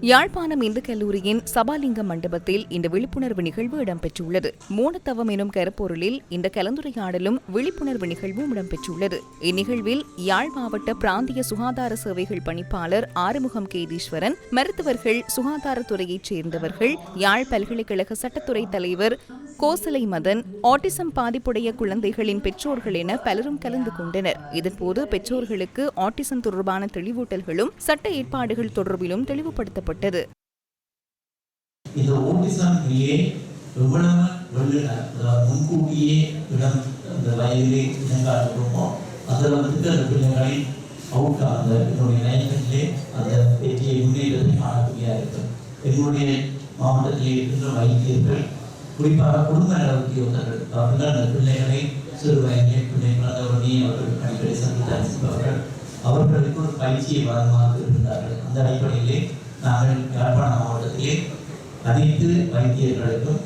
யாழ்ப்பாணம் இந்து கல்லூரியின் சபாலிங்க மண்டபத்தில் இந்த விழிப்புணர்வு நிகழ்வு இடம்பெற்றுள்ளது. மூனத்தவம் எனும் கருப்பொருளில் இந்த கலந்துரையாடலும் விழிப்புணர்வு நிகழ்வும் இடம்பெற்றுள்ளது. இந்நிகழ்வில் யாழ் மாவட்ட பிராந்திய சுகாதார சேவைகள் பணிப்பாளர் ஆறுமுகம் கேதீஸ்வரன் மருத்துவர்கள் சுகாதாரத்துறையைச் சேர்ந்தவர்கள் யாழ் பல்கலைக்கழக சட்டத்துறை தலைவர் கோசலை மதன் ஆட்டிசம் பாதிப்புடைய குழந்தைகளின் பெற்றோர்கள் என பலரும் கலந்து கொண்டனர். இதன்போது பெற்றோர்களுக்கு ஆட்டிசம் தொடர்பான தெளிவூட்டல்களும் சட்ட ஏற்பாடுகள் தொடர்பிலும் தெளிவுபடுத்தப்பட்டது. எவ்வளவு முன்கூட்டியே இடம் வயதிலே அதில் அந்த பிள்ளைகளை அவுட் என்னுடைய நயங்களிலே அந்த வெற்றியை முன்னேற்றத்தை இருக்கும் மாவட்டத்திலே இருக்கின்ற வைத்தியர்கள் குறிப்பாக குடும்ப நல உத்தியோகர்கள் அவர்கள் அந்த பிள்ளைகளை சிறு வயதிலே பிள்ளை பிறந்தவுடனே அவர்கள் அடிக்கடி சந்தித்து அனுப்புபவர்கள் அவர்களுக்கு ஒரு பயிற்சியை வழங்குமாறு இருந்தார்கள் அந்த அடிப்படையிலே நாங்கள் யாழ்ப்பாண மாவட்டத்திலே அனைத்து வைத்தியர்களுக்கும்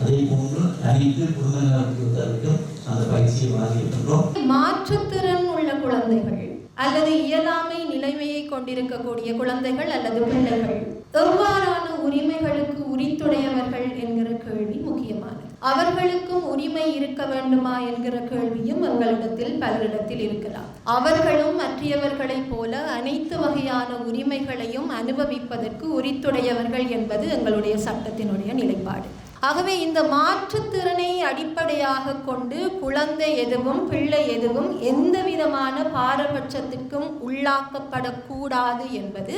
அதே போன்று அனைத்து குடும்ப நல உத்தியோகர்களுக்கும் அந்த பயிற்சியை வழங்கியிருக்கின்றோம் மாற்றுத்திறன் உள்ள குழந்தைகள் அல்லது இயலாமை நிலைமையை கொண்டிருக்கக்கூடிய குழந்தைகள் அல்லது பிள்ளைகள் எவ்வாறான உரிமைகளுக்கு உரித்துடையவர்கள் அவர்களுக்கும் உரிமை இருக்க வேண்டுமா என்கிற கேள்வியும் எங்களிடத்தில் பலரிடத்தில் இருக்கலாம் அவர்களும் மற்றவர்களைப் போல அனைத்து வகையான உரிமைகளையும் அனுபவிப்பதற்கு உரித்துடையவர்கள் என்பது எங்களுடைய சட்டத்தினுடைய நிலைப்பாடு. ஆகவே இந்த மாற்றுத்திறனை அடிப்படையாக கொண்டு குழந்தை எதுவும் பிள்ளை எதுவும் எந்த விதமான பாரபட்சத்திற்கும் உள்ளாக்கப்படக்கூடாது என்பது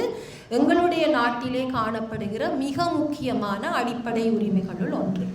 எங்களுடைய நாட்டிலே காணப்படுகிற மிக முக்கியமான அடிப்படை உரிமைகளுள் ஒன்று.